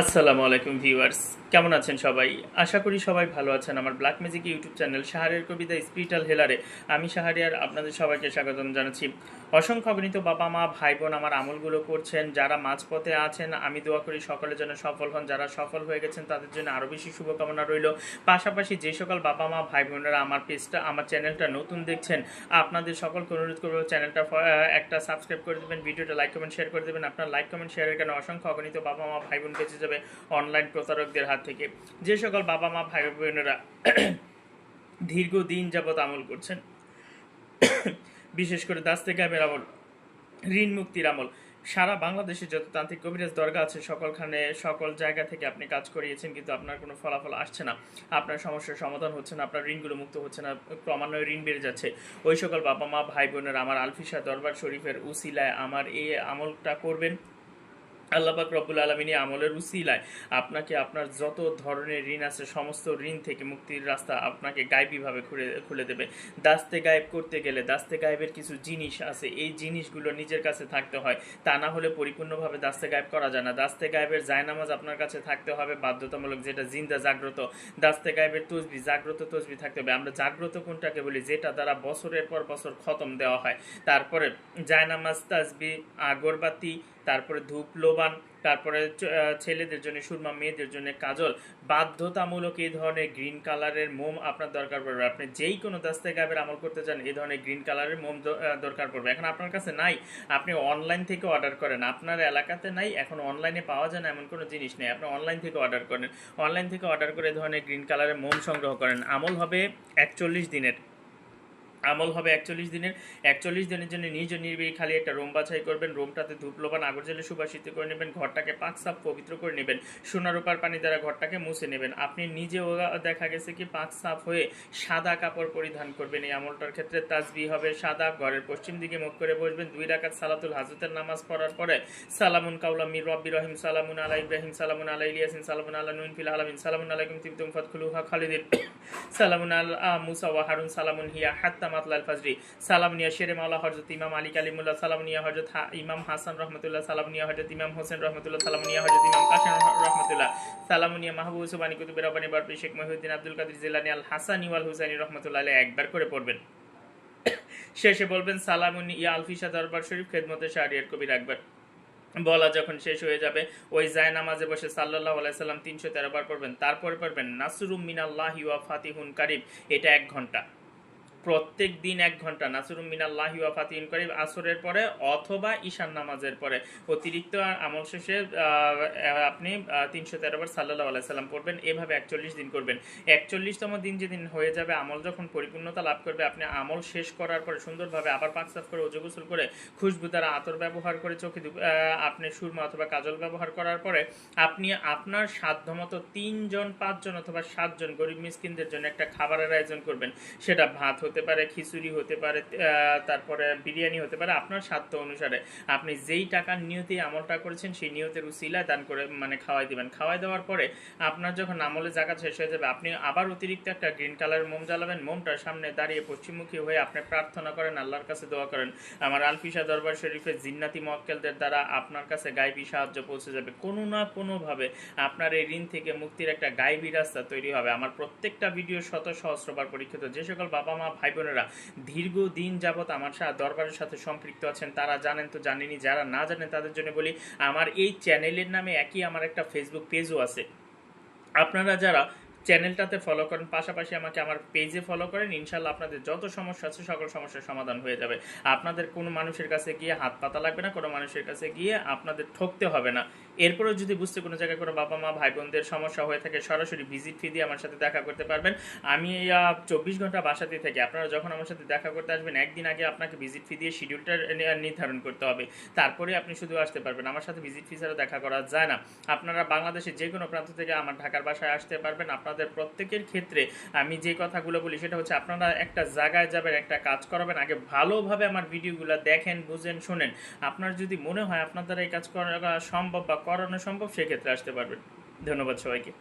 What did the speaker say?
আসসালামু আলাইকুম ভিউয়ার্স, কেমন আছেন সবাই? আশা করি সবাই ভালো আছেন। আমার ব্ল্যাক ম্যাজিক ইউটিউব চ্যানেল সাহারের কবিতা স্পিরিটাল হেলারে আমি সাহারিয়ার আপনাদের সবাইকে স্বাগতম জানাচ্ছি। অসংখ্য অগণিত বাবা মা ভাই বোন আমার আমলগুলো করছেন, যারা মাঝপথে আছেন, আমি দোয়া করি সকলের জন্য সফল হন। যারা সফল হয়ে গেছেন, তাদের জন্য আরও বেশি শুভকামনা রইল। পাশাপাশি যে সকল বাবা মা ভাই বোনেরা আমার পেজটা, আমার চ্যানেলটা নতুন দেখছেন, আপনাদের সকলকে অনুরোধ করব চ্যানেলটা একটা সাবস্ক্রাইব করে দেবেন, ভিডিওটা লাইক কমেন্ট শেয়ার করে দেবেন। আপনার লাইক কমেন্ট শেয়ারের কারণে অসংখ্য অগণিত বাবা মা ভাই বোন বেঁচে যাবে অনলাইন প্রতারকদের হাত থেকে। যে সকল বাবা মা ভাই বোনেরা দীর্ঘদিন যাবৎ আমল করছেন, বিশেষ করে দাস থেকে আমল, ঋণ মুক্তির আমল। সারা বাংলাদেশে যত তান্ত্রিক কবিরাজ দরগা আছে, সকলখানে, সকল জায়গা থেকে আপনি কাজ করিয়েছেন, কিন্তু আপনার কোনো ফলাফল আসছে না। আপনার সমস্যার সমাধান হচ্ছে না, আপনার ঋণগুলো মুক্ত হচ্ছে না, ক্রমান্বয়ে ঋণ বেড়ে যাচ্ছে। ওই সকল বাবা মা ভাই বোনের আমার আলফিসা দরবার শরীফের উসিলায় আমার এই আমলটা করবেন। আল্লাপাক রব্বুল আলমিনী আমলের উসিলায় আপনাকে আপনার যত ধরনের ঋণ আছে, সমস্ত ঋণ থেকে মুক্তির রাস্তা আপনাকে গায়েবীভাবে খুলে খুলে দেবে। দাস্তে গায়েব করতে গেলে দাস্তে গায়েবের কিছু জিনিস আছে, এই জিনিসগুলো নিজের কাছে থাকতে হয়। তা না হলে পরিপূর্ণভাবে দাস্তে গায়েব করা যায় না। দাস্তে গায়েবের জায়নামাজ আপনার কাছে থাকতে হবে, বাধ্যতামূলক যেটা জিন্দা, জাগ্রত। দাস্তে গায়েবের তসবি, জাগ্রত তসবি থাকতে হবে। আমরা জাগ্রত কোনটাকে বলি? যেটা দ্বারা বছরের পর বছর খতম দেওয়া হয়। তারপরে জায়নামাজ, তাসবি, আগরবাতি তারপরে ধূপ লোবান তারপরে ছেলেদের জন্য সুরমা, মেয়েদের জন্য কাজল। বাধ্যতামূলক এই ধরনের গ্রিন কালারের মোম আপনার দরকার পড়বে। আপনি যেই কোনো দাস্তে গাবের আমল করতে চান, এই ধরনের গ্রিন কালারের মোম দরকার পড়বে। এখন আপনার কাছে নাই। আপনি অনলাইন থেকে অর্ডার করেন। আপনার এলাকাতে নাই, এখন অনলাইনে পাওয়া যায় না, এমন কোনো জিনিস নেই। আপনি অনলাইন থেকে অর্ডার করেন। অনলাইন থেকে অর্ডার করে এই ধরনের গ্রিন কালারের মোম সংগ্রহ করেন। আমল হবে একচল্লিশ দিনের। আমল হবে একচল্লিশ দিনের একচল্লিশ দিনের জন্য নিজ নির্বিড়ি খালি একটা রোম বাছাই করবেন, রোমটাতে ধূপ লোবান আগর জেলে সুবাসিত করে নেবেন, ঘরটাকে পাক সাপ পবিত্র করে নেবেন সোনার রূপার পানি দ্বারা ঘরটাকে মুছে নেবেন। আপনি নিজেও দেখা গেছে কি পাক সাপ হয়ে সাদা কাপড় পরিধান করবেন। এই আমলটার ক্ষেত্রে তাজবি হবে সাদা, ঘরের পশ্চিম দিকে মুখ করে বসবেন, দুই রাকাত সালাতুল হাজতের নামাজ পড়ার পরে সালামুন কাউলা মির রব্বি রহিম, সালামুন আলা ইব্রাহিম, সালামুন আলা ইলিয়াসিন সালামুন আলা নুন ফিল আলামিন, সালামুন আলাইকুম তিবতুম ফাদখুলুহা খালিদিন। সালামুন আলা মুসা ওয়া হারুন, সালামুন হিয়া হাত্তা মাতলাল ফাজরি। সালাম নিয়া শেরে মাওলা হজরত ইমাম আলী কালিমুল্লাহ, সালাম নিয়া হজরত ইমাম হাসান রহমতুল্লাহ, সালাম নিয়া হজরত ইমাম হোসেন রহমতুল্লাহ, সালাম নিয়া হজরত ইমাম কাসেম রহমতুল্লাহ। সালাম নিয়া মাহবুব সুবানি কুতুবের রব্বানি বারপি শেখ মহিউদ্দিন আব্দুল কাদের জিলানি আল হাসানি ওয়াল হুসাইনি রহমতুল্লাহ আলাইহি একবার করে পড়বেন। শেষে বলবেন, সালামুন ইয়া আলফিসা দরবার শরীফ খেদমতে শাহরিয়ার কবির একবার বলা যখন শেষ হয়ে যাবে, ওই জায় নামাজে বসে সাল্লাহ আলাইসাল্লাম তিনশো তেরো বার পড়বেন। তারপরে পড়বেন, নাসরুম মিনাল্লাহি ওয়া ফাতিহুন কারিম। এটা এক ঘণ্টা। প্রত্যেক দিন এক ঘণ্টা নাসরুম মিনাল্লাহি ওয়া ফাতিহুন কারিম আসরের পরে অথবা ঈশান নামাজের পরে। অতিরিক্ত আমল শেষে আপনি তিনশো তেরো বার সাল্লাহ আলাইসাল্লাম পড়বেন, এভাবে একচল্লিশ দিন করবেন। একচল্লিশতম দিন যেদিন হয়ে যাবে, আমল যখন পরিপূর্ণতা লাভ করবে, আপনি আমল শেষ করার পরে সুন্দরভাবে আবার পাক সাফ করে অজু গোসল করে খুশবু দ্বারা আতর ব্যবহার করে চোখে আপনি সুরমা অথবা কাজল ব্যবহার করার পরে আপনি আপনার সাধ্যমতো তিনজন, পাঁচজন অথবা সাতজন গরিব মিসকিনদের জন্য একটা খাবারের আয়োজন করবেন। সেটা ভাত হতে পারে, খিচুড়ি হতে পারে তারপরে বিরিয়ানি হতে পারে, আপনার স্বার্থ অনুসারে আপনি যেই টাকার নিয়তি আমলটা করেছেন, সেই নিয়তের উসিলায় দান করে মানে খাওয়াই দিবেন। খাওয়াই দেওয়ার পরে আপনার যখন আমলে জায়গা শেষ হয়ে যাবে, আপনি আবার অতিরিক্ত একটা গ্রিন কালারের মোম জ্বালাবেন, মোমটার সামনে দাঁড়িয়ে পশ্চিমমুখী হয়ে আপনি প্রার্থনা করেন, আল্লাহর কাছে দোয়া করেন। আমার আলফিসা দরবার শরীফের জিন্নাতি মক্কেলদের দ্বারা আপনার কাছে গাইবী সাহায্য পৌঁছে যাবে। কোনো না কোনোভাবে আপনার এই ঋণ থেকে মুক্তির একটা গাইবী রাস্তা তৈরি হবে। আমার প্রত্যেকটা ভিডিও শত সহস্রবার পরীক্ষিত। যে সকল বাবা মা ভাই বোনেরা দীর্ঘদিন যাবৎ আমার সা- দরবারের সাথে সম্পৃক্ত আছেন, তারা জানেন তো জানেনি যারা না জানেন তাদের জন্য বলি, আমার এই চ্যানেলের নামে একই আমার একটা ফেসবুক পেজও আছে। আপনারা যারা চ্যানেলটাতে ফলো করেন, পাশাপাশি আমাকে আমার পেজে ফলো করেন ইনশাল্লাহ আপনাদের যত সমস্যা আছে, সকল সমস্যার সমাধান হয়ে যাবে। আপনাদের কোনো মানুষের কাছে গিয়ে হাত পাতা লাগবে না, কোনো মানুষের কাছে গিয়ে আপনাদের ঠকতে হবে না। এরপরেও যদি বুঝতে কোনো জায়গায় কোনো বাবা মা ভাই বোনদের সমস্যা হয়ে থাকে, সরাসরি ভিজিট ফি দিয়ে আমার সাথে দেখা করতে পারবেন। আমি চব্বিশ ঘণ্টা বাসাতেই থাকি। আপনারা যখন আমার সাথে দেখা করতে আসবেন, একদিন আগে আপনাকে ভিজিট ফি দিয়ে শিডিউলটা নির্ধারণ করতে হবে। তারপরে আপনি শুধু আসতে পারবেন। আমার সাথে ভিজিট ফি ছাড়া দেখা করা যায় না। আপনারা বাংলাদেশের যে কোনো প্রান্ত থেকে আমার ঢাকার বাসায় আসতে পারবেন। আপনাদের প্রত্যেকের ক্ষেত্রে আমি যে কথাগুলো বলি, সেটা হচ্ছে আপনারা একটা জায়গায় যাবেন, একটা কাজ করাবেন। আগে ভালোভাবে আমার ভিডিওগুলো দেখেন, বুঝেন, শোনেন। আপনার যদি মনে হয় আপনার দ্বারা এই কাজ করা সম্ভব বা করানো সম্ভব সেক্ষেত্রে আসতে পারবেন। ধন্যবাদ সবাইকে।